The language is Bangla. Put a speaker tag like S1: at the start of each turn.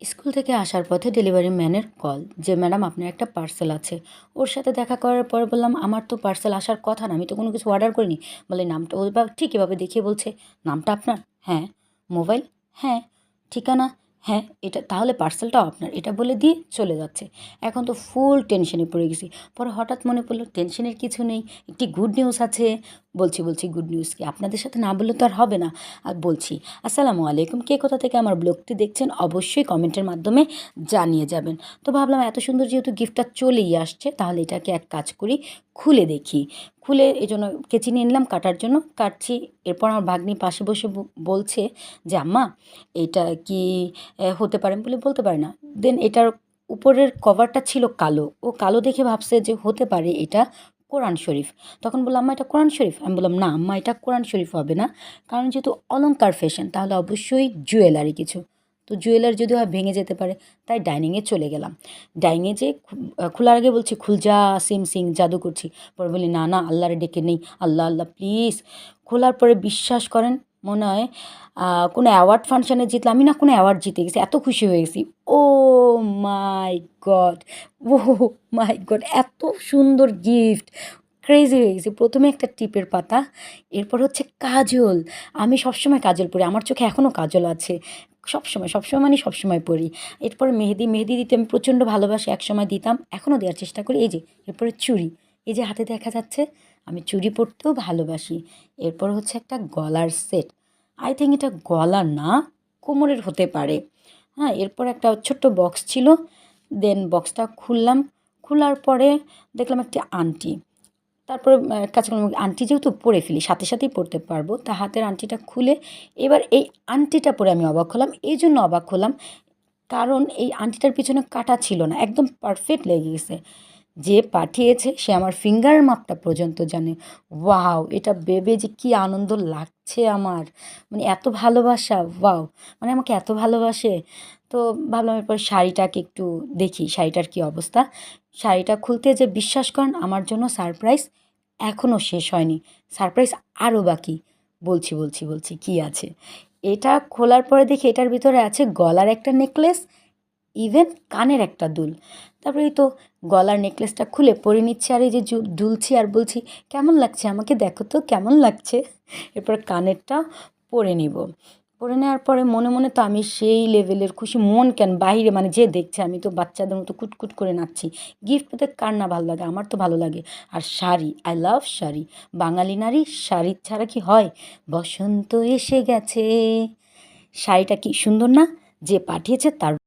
S1: স্কুল থেকে আসার পথে ডেলিভারি ম্যানের কল যে, ম্যাডাম, আপনার একটা পার্সেল আছে। ওর সাথে দেখা করার পরে বললাম, আমার তো পার্সেল আসার কথা না, আমি তো কোনো কিছু অর্ডার করিনি। বলে, নামটা ও ঠিক এভাবে দেখিয়ে বলছে। নামটা আপনার? হ্যাঁ। মোবাইল? হ্যাঁ। ঠিকানা? হ্যাঁ। এটা, তাহলে পার্সেলটাও আপনার। এটা বলে দিয়ে চলে যাচ্ছে। এখন তো ফুল টেনশনে পড়ে গেছি। পরে হঠাৎ মনে পড়ল, টেনশনের কিছু নেই, একটি গুড নিউজ আছে। বলছি বলছি গুড নিউজ কি? আপনাদের সাথে না বললে তো আর হবে না। আর বলছি, আসসালামু আলাইকুম, কে কোথা থেকে আমার ব্লগটি দেখছেন অবশ্যই কমেন্টের মাধ্যমে জানিয়ে যাবেন। তো ভাবলাম, এত সুন্দর যেহেতু গিফটটা চলেই আসছে, তাহলে এটাকে এক কাজ করি, খুলে দেখি। খুলে এই জন্য কেচি নিয়ে নিলাম কাটার জন্য, কাটছি। এরপর আমার ভাগ্নি পাশে বসে বলছে যে, আম্মা, এটা কি হতে পারে? আমি বলে, বলতে পারে না। দেন এটার উপরের কভারটা ছিল কালো। ও কালো দেখে ভাবছে যে, হতে পারে এটা কোরআন শরীফ। তখন বললাম আম্মা, এটা কোরআন শরীফ? আমি বললাম, না, আম্মা, এটা কোরআন শরীফ হবে না। কারণ যেহেতু অলঙ্কার ফ্যাশন তাহলে অবশ্যই জুয়েলারি কিছু। তো জুয়েলারি যদি হয়, ভেঙে যেতে পারে। তাই ডাইনিংয়ে চলে গেলাম। ডাইনিংয়ে যে খোলার আগে বলছি, খুলজা, সিম, সিং, জাদু করছি। পরে বলি, না না, আল্লাহরে ডেকে নেই। আল্লাহ আল্লাহ প্লিজ খোলার পরে বিশ্বাস করেন মনে হয় কোনো অ্যাওয়ার্ড ফাংশানে জিতলে আমি না কোনো অ্যাওয়ার্ড জিতে গেছি, এত খুশি হয়ে গেছি। ও মাই গড ও মাই গড এত সুন্দর গিফট ক্রেজি হয়ে গেছি। প্রথমে একটা টিপের পাতা, এরপর হচ্ছে কাজল। আমি সবসময় কাজল পরি, আমার চোখে এখনও কাজল আছে। সবসময় সবসময় মানে সবসময় পরি। এরপর মেহেদি মেহেদি দিতে আমি প্রচণ্ড ভালোবাসি, একসময় দিতাম এখনও দেওয়ার চেষ্টা করি। এই যে, এরপরে চুড়ি, এই যে হাতে দেখা যাচ্ছে আমি চুড়ি পরতেও ভালোবাসি। এরপর হচ্ছে একটা গলার সেট। আই থিঙ্ক এটা গলা না, কোমরের হতে পারে। হ্যাঁ এরপর একটা ছোট্ট বক্স ছিল। দেন বক্সটা খুললাম। খোলার পরে দেখলাম একটি আন্টি। তারপরে কাছে আন্টি, যেহেতু পরে ফেলি, সাথে সাথেই পরতে পারব। তা হাতের আন্টিটা খুলে এবার এই আন্টিটা পরে আমি অবাক হলাম। এই জন্য অবাক হলাম। কারণ এই আন্টিটার পিছনে কাটা ছিল না। একদম পারফেক্ট লেগে গেছে। যে পাঠিয়েছে, সে আমার ফিঙ্গার মাপটা পর্যন্ত জানে। ওয়াও, এটা ভেবে যে কী আনন্দ লাগছে আমার। মানে এত ভালোবাসা, ওয়াও মানে আমাকে এত ভালোবাসে। তো ভাবলাম এরপর শাড়িটাকে একটু দেখি, শাড়িটার কী অবস্থা। শাড়িটা খুলতে যে বিশ্বাস করেন, আমার জন্য সারপ্রাইজ এখনও শেষ হয়নি। সারপ্রাইজ আরও বাকি। বলছি বলছি বলছি, কি আছে? এটা খোলার পরে দেখি এটার ভিতরে আছে গলার একটা নেকলেস ইভেন কানের একটা দুল। তারপরে এই তো গলার নেকলেসটা খুলে পরে নিচ্ছি আর এই যে দুলছি আর বলছি, কেমন লাগছে? আমাকে দেখো তো, কেমন লাগছে? এরপর কানেরটা পরে নিব। পরে নেওয়ার পরে মনে মনে তো আমি সেই লেভেলের খুশি, মন কেন বাইরে মানে যে দেখছে, আমি তো বাচ্চাদের মতো কুটকুট করে নাচছি। গিফট পেতে কার না ভালো লাগে? আমার তো ভালো লাগে। আর শাড়ি আই লাভ শাড়ি। বাঙালি নারী শাড়ি ছাড়া কি হয়? বসন্ত এসে গেছে। শাড়িটা কি সুন্দর না? যে পাঠিয়েছে তার